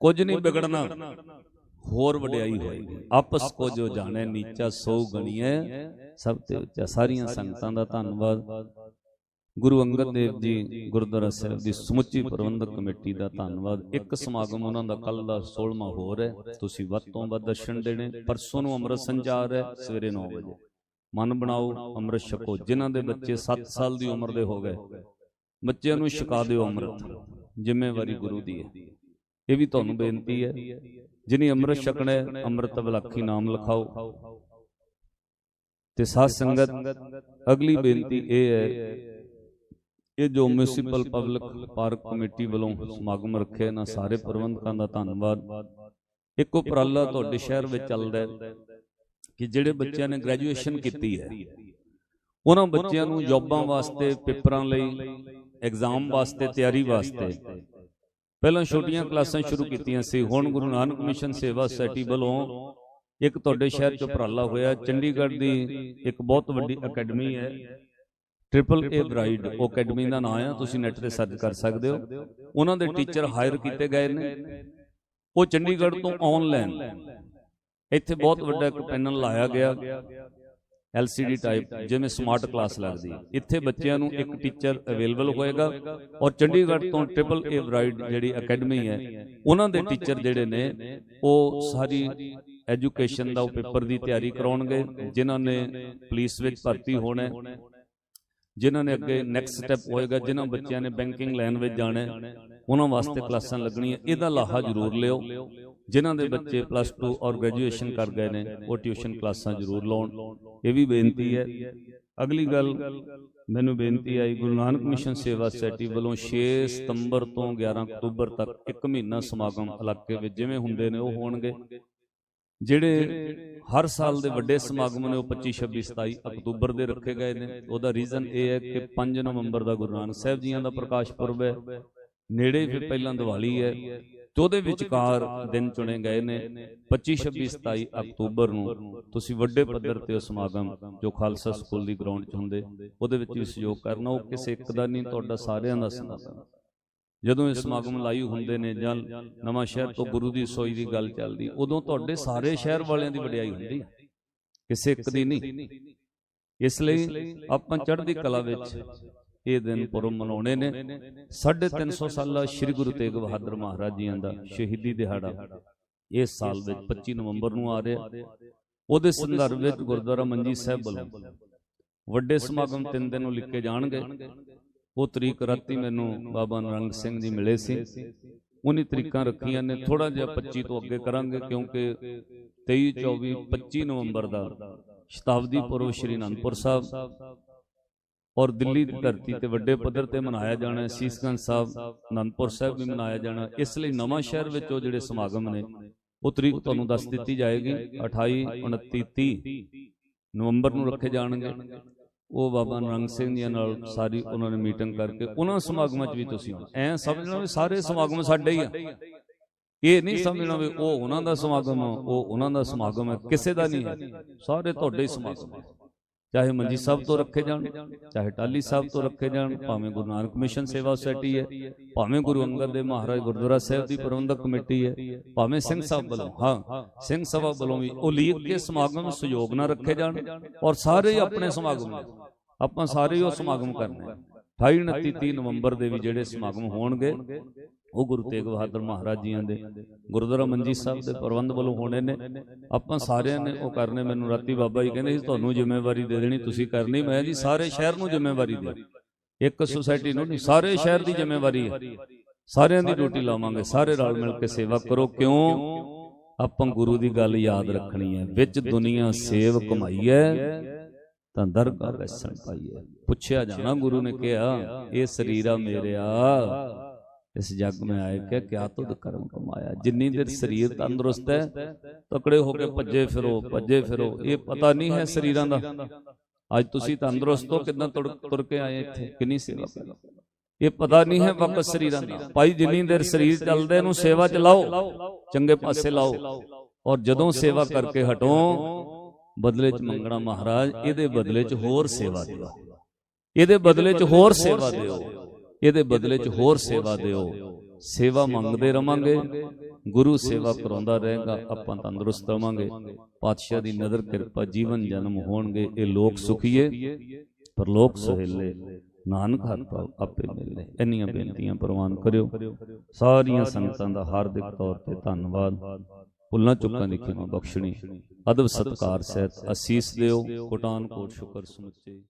ਕੁਝ ਨਹੀਂ ਵਿਗੜਨਾ ਹੋਰ ਵਡਿਆਈ ਹੋਏਗੀ। ਆਪਸ ਕੋ ਜੋ ਜਾਣੇ ਨੀਚਾ ਸੋ ਗਣੀਏ। ਸਭ ਤੇ ਉੱਚਾ ਸਾਰੀਆਂ ਸੰਗਤਾਂ ਦਾ ਧੰਨਵਾਦ। ਗੁਰੂ ਅੰਗਦ ਦੇਵ ਜੀ ਗੁਰਦੁਆਰਾ ਸਾਹਿਬ ਦੀ ਸਮੁੱਚੀ ਪ੍ਰਬੰਧਕ ਕਮੇਟੀ ਦਾ ਧੰਨਵਾਦ। ਇੱਕ ਸਮਾਗਮ ਉਹਨਾਂ ਦਾ ਕੱਲ ਦਾ 16ਵਾਂ ਹੋਰ ਹੈ ਤੁਸੀਂ ਵੱਧ ਤੋਂ ਵੱਧ ਦਰਸ਼ਨ ਦੇਣੇ। ਪਰਸੋਂ ਨੂੰ ਅੰਮ੍ਰਿਤ ਸੰਚਾਰ ਹੈ ਸਵੇਰੇ 9 ਵਜੇ। ਮਨ ਬਣਾਓ ਅੰਮ੍ਰਿਤ ਛਕੋ। ਜਿਨ੍ਹਾਂ ਦੇ ਬੱਚੇ 7 ਸਾਲ ਦੀ ਉਮਰ ਦੇ ਹੋ ਗਏ ਬੱਚਿਆਂ ਨੂੰ ਛਕਾ ਦਿਓ ਅੰਮ੍ਰਿਤ। ਜ਼ਿੰਮੇਵਾਰੀ ਗੁਰੂ ਦੀ ਹੈ। ਇਹ ਵੀ ਤੁਹਾਨੂੰ ਬੇਨਤੀ ਹੈ। ਜਿਨੀ ਅੰਮ੍ਰਿਤ ਛਕਣਾ ਹੈ ਅੰਮ੍ਰਿਤ ਵਿਲਾਖੀ ਨਾਮ ਲਿਖਾਓ। ਤੇ ਸਾਧ ਸੰਗਤ ਅਗਲੀ ਬੇਨਤੀ ਇਹ ਹੈ ਇਹ ਜੋ ਮਿਊਨਿਸਪਲ ਪਬਲਿਕ ਪਾਰਕ ਕਮੇਟੀ ਵੱਲੋਂ ਸਮਾਗਮ ਰੱਖਿਆ ਇਹਨਾਂ ਸਾਰੇ ਪ੍ਰਬੰਧਕਾਂ ਦਾ ਧੰਨਵਾਦ। ਇੱਕ ਉਪਰਾਲਾ ਤੁਹਾਡੇ ਸ਼ਹਿਰ ਵਿੱਚ ਚੱਲਦਾ ਹੈ ਕਿ ਜਿਹੜੇ ਬੱਚਿਆਂ ਨੇ ਗ੍ਰੈਜੂਏਸ਼ਨ ਕੀਤੀ ਹੈ। ਉਹਨਾਂ ਬੱਚਿਆਂ ਨੂੰ ਜੌਬਾਂ ਵਾਸਤੇ ਪੇਪਰਾਂ ਲਈ ਐਗਜ਼ਾਮ ਵਾਸਤੇ ਤਿਆਰੀ ਵਾਸਤੇ। ਪਹਿਲਾਂ ਛੋਟੀਆਂ ਕਲਾਸਾਂ ਸ਼ੁਰੂ ਕੀਤੀਆਂ ਸੀ ਹੁਣ ਗੁਰੂ ਨਾਨਕ ਮਿਸ਼ਨ ਸੇਵਾ ਸੁਸਾਇਟੀ ਵੱਲੋਂ ਇੱਕ ਤੁਹਾਡੇ ਸ਼ਹਿਰ ਚ ਉਪਰਾਲਾ ਹੋਇਆ ਚੰਡੀਗੜ੍ਹ ਦੀ ਇੱਕ ਬਹੁਤ ਵੱਡੀ ਅਕੈਡਮੀ ਹੈ। ਟ੍ਰਿਪਲ ਏ ਬ੍ਰਾਈਡ ਉਹ ਅਕੈਡਮੀ ਦਾ ਨਾਮ ਆ ਤੁਸੀਂ ਨੈਟ ਤੇ ਸਰਚ ਕਰ ਸਕਦੇ ਹੋ। ਉਹਨਾਂ ਦੇ ਟੀਚਰ ਹਾਇਰ ਕੀਤੇ ਗਏ ਨੇ। ਉਹ ਚੰਡੀਗੜ੍ਹ ਤੋਂ ਆਨਲਾਈਨ ਇੱਥੇ ਬਹੁਤ ਵੱਡਾ ਇੱਕ ਪੈਨਲ ਲਾਇਆ ਗਿਆ। LCD ਟਾਈਪ ਜਿਵੇਂ ਸਮਾਰਟ ਕਲਾਸ ਲੱਗਦੀ। ਹੈ ਇੱਥੇ ਬੱਚਿਆਂ ਨੂੰ ਇੱਕ ਟੀਚਰ ਅਵੇਲੇਬਲ ਹੋਏਗਾ। ਔਰ ਚੰਡੀਗੜ੍ਹ ਤੋਂ ਟ੍ਰਿਪਲ ਏ ਬ੍ਰਾਈਡ ਜਿਹੜੀ ਅਕੈਡਮੀ ਹੈ ਉਹਨਾਂ ਦੇ ਟੀਚਰ ਜਿਹੜੇ ਨੇ ਉਹ ਸਾਰੀ ਐਜੂਕੇਸ਼ਨ ਦਾ ਉਹ ਪੇਪਰ ਦੀ ਤਿਆਰੀ ਕਰਾਉਣਗੇ ਜਿਨ੍ਹਾਂ ਨੇ ਪੁਲਿਸ ਵਿੱਚ ਭਰਤੀ ਹੋਣਾ ਹੈ ਜਿਨ੍ਹਾਂ ਨੇ ਅੱਗੇ ਨੈਕਸਟ ਸਟੈਪ ਹੋਏਗਾ ਜਿਨ੍ਹਾਂ ਬੱਚਿਆਂ ਨੇ ਬੈਂਕਿੰਗ ਲਾਈਨ ਵਿੱਚ ਜਾਣਾ ਉਹਨਾਂ ਵਾਸਤੇ ਕਲਾਸਾਂ ਲੱਗਣੀਆਂ ਇਹਦਾ ਲਾਹਾ ਜ਼ਰੂਰ ਲਿਓ। ਜਿਨ੍ਹਾਂ ਦੇ ਬੱਚੇ ਪਲੱਸ 2 ਔਰ ਗ੍ਰੈਜੂਏਸ਼ਨ ਕਰ ਗਏ ਨੇ ਉਹ ਟਿਊਸ਼ਨ ਕਲਾਸਾਂ ਜ਼ਰੂਰ ਲਾਉਣ। ਇਹ ਵੀ ਬੇਨਤੀ ਹੈ। ਅਗਲੀ ਗੱਲ ਮੈਨੂੰ ਬੇਨਤੀ ਆਈ ਗੁਰੂ ਨਾਨਕ ਮਿਸ਼ਨ ਸੇਵਾ ਸੁਸਾਇਟੀ ਵੱਲੋਂ 6 ਸਤੰਬਰ ਤੋਂ 11 ਅਕਤੂਬਰ ਤੱਕ ਇੱਕ ਮਹੀਨਾ ਸਮਾਗਮ ਇਲਾਕੇ ਵਿੱਚ ਜਿਵੇਂ ਹੁੰਦੇ ਨੇ ਉਹ ਹੋਣਗੇ। ਜਿਹੜੇ ਹਰ ਸਾਲ ਦੇ ਵੱਡੇ ਸਮਾਗਮ ਨੇ ਉਹ 25 26 27 ਅਕਤੂਬਰ ਦੇ ਰੱਖੇ ਗਏ ਨੇ। ਉਹਦਾ ਰੀਜ਼ਨ ਇਹ ਹੈ ਕਿ 5 ਨਵੰਬਰ ਦਾ ਗੁਰੂ ਨਾਨਕ ਸਾਹਿਬ ਜੀਆਂ ਦਾ ਪ੍ਰਕਾਸ਼ ਪੁਰਬ ਹੈ। ਨੇੜੇ ਫਿਰ ਪਹਿਲਾਂ ਦੀਵਾਲੀ ਹੈ ਤੇ ਉਹਦੇ ਵਿਚਕਾਰ ਦਿਨ ਚੁਣੇ ਗਏ ਨੇ 25 26 27 ਅਕਤੂਬਰ ਨੂੰ। ਤੁਸੀਂ ਵੱਡੇ ਪੱਧਰ ਤੇ ਉਹ ਸਮਾਗਮ ਜੋ ਖਾਲਸਾ ਸਕੂਲ ਦੀ ਗਰਾਊਂਡ 'ਚ ਹੁੰਦੇ ਉਹਦੇ ਵਿੱਚ ਵੀ ਸਹਿਯੋਗ ਕਰਨਾ। ਉਹ ਕਿਸੇ ਇੱਕ ਦਾ ਨਹੀਂ ਤੁਹਾਡਾ ਸਾਰਿਆਂ ਦਾ ਸਮਾਗਮ। ਜਦੋਂ ਇਹ ਸਮਾਗਮ ਲਾਈ ਹੁੰਦੇ ਨੇ ਜਾਂ ਨਵਾਂ ਸ਼ਹਿਰ ਤੋਂ ਗੁਰੂ ਦੀ ਸੋਈ ਦੀ ਗੱਲ ਚੱਲਦੀ ਉਦੋਂ ਤੁਹਾਡੇ ਸਾਰੇ ਸ਼ਹਿਰ ਵਾਲਿਆਂ ਦੀ ਵਡਿਆਈ ਹੁੰਦੀ ਹੈ ਕਿਸੇ ਇੱਕ ਦੀ ਨਹੀਂ। ਇਸ ਲਈ ਆਪਾਂ ਚੜ੍ਹਦੀ ਕਲਾ ਵਿੱਚ ਇਹ ਦਿਨ ਪੁਰਬ ਮਨਾਉਣੇ ਨੇ। 350 ਸਾਲਾ ਸ੍ਰੀ ਗੁਰੂ ਤੇਗ ਬਹਾਦਰ ਮਹਾਰਾਜ ਜੀਆਂ ਦਾ ਸ਼ਹੀਦੀ ਦਿਹਾੜਾ। ਇਸ ਸਾਲ ਵਿੱਚ 25 ਨਵੰਬਰ ਨੂੰ ਆ ਰਿਹਾ। ਉਹਦੇ ਸੰਦਰਭ ਵਿੱਚ ਗੁਰਦੁਆਰਾ ਮੰਜੀ ਸਾਹਿਬ ਵੱਲੋਂ ਵੱਡੇ ਸਮਾਗਮ ਤਿੰਨ ਦਿਨ ਨੂੰ ਲਿਖੇ ਜਾਣਗੇ। ਉਹ ਤਰੀਕ ਰਾਤੀ ਮੈਨੂੰ ਬਾਬਾ ਨਰੰਗ ਸਿੰਘ ਜੀ ਮਿਲੇ ਸੀ। ਉਹਨੀ ਤਰੀਕਾਂ ਰੱਖੀਆਂ ਨੇ ਥੋੜਾ ਜਿਹਾ 25 ਤੋਂ ਅੱਗੇ ਕਰਾਂਗੇ ਕਿਉਂਕਿ 23 24 25 ਨਵੰਬਰ ਦਾ ਸ਼ਤਾਬਦੀ ਪੁਰਬ ਸ਼੍ਰੀ ਅਨੰਦਪੁਰ ਸਾਹਿਬ। ਔਰ ਦਿੱਲੀ ਦੀ ਧਰਤੀ ਤੇ ਵੱਡੇ ਪੱਧਰ ਤੇ ਮਨਾਇਆ ਜਾਣਾ ਹੈ। ਸੀਸਗੰਜ ਸਾਹਿਬ ਅਨੰਦਪੁਰ ਸਾਹਿਬ ਵੀ ਮਨਾਇਆ ਜਾਣਾ ਇਸ ਲਈ ਨਵਾਂ ਸ਼ਹਿਰ ਵਿੱਚ ਉਹ ਜਿਹੜੇ ਸਮਾਗਮ ਨੇ ਉਹ ਤਰੀਕ ਤੁਹਾਨੂੰ ਦੱਸ ਦਿੱਤੀ ਜਾਏਗੀ। 28 29 30 ਨਵੰਬਰ ਨੂੰ ਰੱਖੇ ਜਾਣਗੇ। ਉਹ ਬਾਬਾ ਨਰੰਗ ਸਿੰਘ ਜੀ ਨਾਲ ਸਾਰੀ ਉਹਨਾਂ ਨੇ ਮੀਟਿੰਗ ਕਰਕੇ ਉਹਨਾਂ ਸਮਾਗਮਾਂ 'ਚ ਵੀ ਤੁਸੀਂ ਐ ਸਮਝਣਾ ਵੀ ਸਾਰੇ ਸਮਾਗਮ ਸਾਡੇ ਹੀ ਆ। ਇਹ ਨਹੀਂ ਸਮਝਣਾ ਵੀ ਉਹ ਉਹਨਾਂ ਦਾ ਸਮਾਗਮ ਉਹ ਉਹਨਾਂ ਦਾ ਸਮਾਗਮ ਹੈ ਕਿਸੇ ਦਾ ਨਹੀਂ ਹੈ ਸਾਰੇ ਤੁਹਾਡੇ ਹੀ ਸਮਾਗਮ ਹੈ ਚਾਹੇ ਮੰਜੀ ਸਾਹਿਬ ਤੋਂ ਰੱਖੇ ਜਾਣ ਚਾਹੇ ਟਾਲੀ ਸਾਹਿਬ ਤੋਂ ਰੱਖੇ ਜਾਣ ਭਾਵੇਂ ਗੁਰੂ ਨਾਨਕ ਮਿਸ਼ਨ ਸੇਵਾ ਸੁਸਾਇਟੀ ਹੈ ਭਾਵੇਂ ਗੁਰੂ ਅੰਗਦ ਦੇਵ ਮਹਾਰਾਜ ਗੁਰਦੁਆਰਾ ਸਾਹਿਬ ਦੀ ਪ੍ਰਬੰਧਕ ਕਮੇਟੀ ਹੈ ਭਾਵੇਂ ਸਿੰਘ ਸਾਹਿਬ ਵੱਲੋਂ ਹਾਂ ਸਿੰਘ ਸਭਾ ਵੱਲੋਂ ਵੀ ਉਹ ਲੀਗ ਕੇ ਸਮਾਗਮ ਸਹਿਯੋਗ ਨਾਲ ਰੱਖੇ ਜਾਣ ਔਰ ਸਾਰੇ ਆਪਣੇ ਸਮਾਗਮ ਆਪਾਂ ਸਾਰੇ ਉਹ ਸਮਾਗਮ ਕਰਨੇ 28 29 30 ਨਵੰਬਰ ਦੇ ਵੀ ਜਿਹੜੇ ਸਮਾਗਮ ਹੋਣਗੇ ਉਹ ਗੁਰੂ ਤੇਗ ਬਹਾਦਰ ਮਹਾਰਾਜ ਜੀਆਂ ਦੇ, ਗੁਰਦੁਆਰਾ ਮੰਜੀ ਸਾਹਿਬ ਦੇ ਪ੍ਰਬੰਧ ਵੱਲੋਂ ਹੋਣੇ ਨੇ। ਆਪਾਂ ਸਾਰਿਆਂ ਨੇ ਉਹ ਕਰਨੇ, ਮੈਨੂੰ ਰਾਤੀ ਬਾਬਾ ਜੀ ਕਹਿੰਦੇ ਸੀ, ਤੁਹਾਨੂੰ ਜ਼ਿੰਮੇਵਾਰੀ ਦੇ ਦੇਣੀ, ਤੁਸੀਂ ਕਰਨੀ ਮੈਂ ਜੀ, ਸਾਰੇ ਸ਼ਹਿਰ ਨੂੰ ਜ਼ਿੰਮੇਵਾਰੀ ਦੇ। ਇੱਕ ਸੁਸਾਇਟੀ ਨੂੰ ਨਹੀਂ, ਸਾਰੇ ਸ਼ਹਿਰ ਦੀ ਜ਼ਿੰਮੇਵਾਰੀ ਹੈ। ਸਾਰਿਆਂ ਦੀ ਡਿਊਟੀ ਲਾਵਾਂਗੇ, ਸਾਰੇ ਰਲ ਮਿਲ ਕੇ ਸੇਵਾ ਕਰੋ। ਕਿਉਂ? ਆਪਾਂ ਗੁਰੂ ਦੀ ਗੱਲ ਯਾਦ ਰੱਖਣੀ ਹੈ। ਵਿੱਚ ਦੁਨੀਆ ਸੇਵ ਕਮਾਈ ਹੈ, ਤਾਂ ਦਰਗਾਹ ਵੈਸਣ ਪਾਈ ਹੈ। ਪੁੱਛਿਆ ਜਾਣਾ, ਗੁਰੂ ਨੇ ਕਿਹਾ, ਇਹ ਸਰੀਰਾ ਮੇਰਿਆ। ਇਸ ਜੱਗ ਮੈਂ ਆਏ ਕਿ ਕਿਆ ਤੁਧ ਕਰਮ ਕਮਾਇਆ? ਜਿੰਨੀ ਦੇਰ ਸਰੀਰ ਤੰਦਰੁਸਤ ਹੈ ਤਕੜੇ ਹੋ ਕੇ ਭੱਜੇ ਫਿਰੋ ਭੱਜੇ ਫਿਰੋ। ਇਹ ਪਤਾ ਨਹੀਂ ਹੈ ਸਰੀਰਾਂ ਦਾ। ਅੱਜ ਤੁਸੀਂ ਤੰਦਰੁਸਤ ਹੋ ਕਿਦਾਂ ਤੁਰ ਤੁਰ ਕੇ ਆਏ ਇੱਥੇ? ਕਿੰਨੀ ਸੇਵਾ ਕਰੀ? ਇਹ ਪਤਾ ਨਹੀਂ ਹੈ ਵਕਤ ਸਰੀਰਾਂ ਦਾ। ਭਾਈ ਜਿੰਨੀ ਦੇਰ ਸਰੀਰ ਚੱਲਦੇ ਇਹਨੂੰ ਸੇਵਾ ਚ ਲਾਓ ਚੰਗੇ ਪਾਸੇ ਲਾਓ। ਔਰ ਜਦੋਂ ਸੇਵਾ ਕਰਕੇ ਹਟੋ ਬਦਲੇ ਚ ਮੰਗਣਾ ਮਹਾਰਾਜ ਇਹਦੇ ਬਦਲੇ ਚ ਹੋਰ ਸੇਵਾ ਦਿਓ। ਇਹਦੇ ਬਦਲੇ ਚ ਹੋਰ ਸੇਵਾ ਦਿਓ। ਇਹਦੇ ਬਦਲੇ ਚ ਹੋਰ ਸੇਵਾ ਦਿਓ। ਸੇਵਾ ਮੰਗਦੇ ਰਵਾਂਗੇ। ਗੁਰੂ ਸੇਵਾ ਕਰਾਉਂਦਾ ਰਹੇਗਾ ਆਪਾਂ ਤੰਦਰੁਸਤ ਰਵਾਂਗੇ। ਪਾਤਸ਼ਾਹ ਦੀ ਨਜ਼ਰ ਕਿਰਪਾ ਜੀਵਨ ਜਨਮ ਹੋਣਗੇ ਇਹ ਲੋਕ ਸੁਖੀਏ। ਪਰਲੋਕ ਸੁਹੇਲੇ। ਨਾਨਕ ਹਰ ਪਾਉ ਆਪੇ ਮਿਲੇ। ਇੰਨੀਆਂ ਬੇਨਤੀਆਂ ਪ੍ਰਵਾਨ ਕਰਿਓ। ਸਾਰੀਆਂ ਸੰਗਤਾਂ ਦਾ ਹਾਰਦਿਕ ਤੌਰ ਤੇ ਧੰਨਵਾਦ। ਭੁੱਲਾਂ ਚੁੱਕਾਂ ਦੀ ਖਿਮਾ ਬਖਸ਼ਣੀ। ਅਦਬ ਸਤਕਾਰ ਸਹਿਤ ਅਸੀਸ ਦਿਓ। ਕੋਟਾਨ ਕੋਟ ਸ਼ੁਕਰ ਸਮੁੱਚੇ।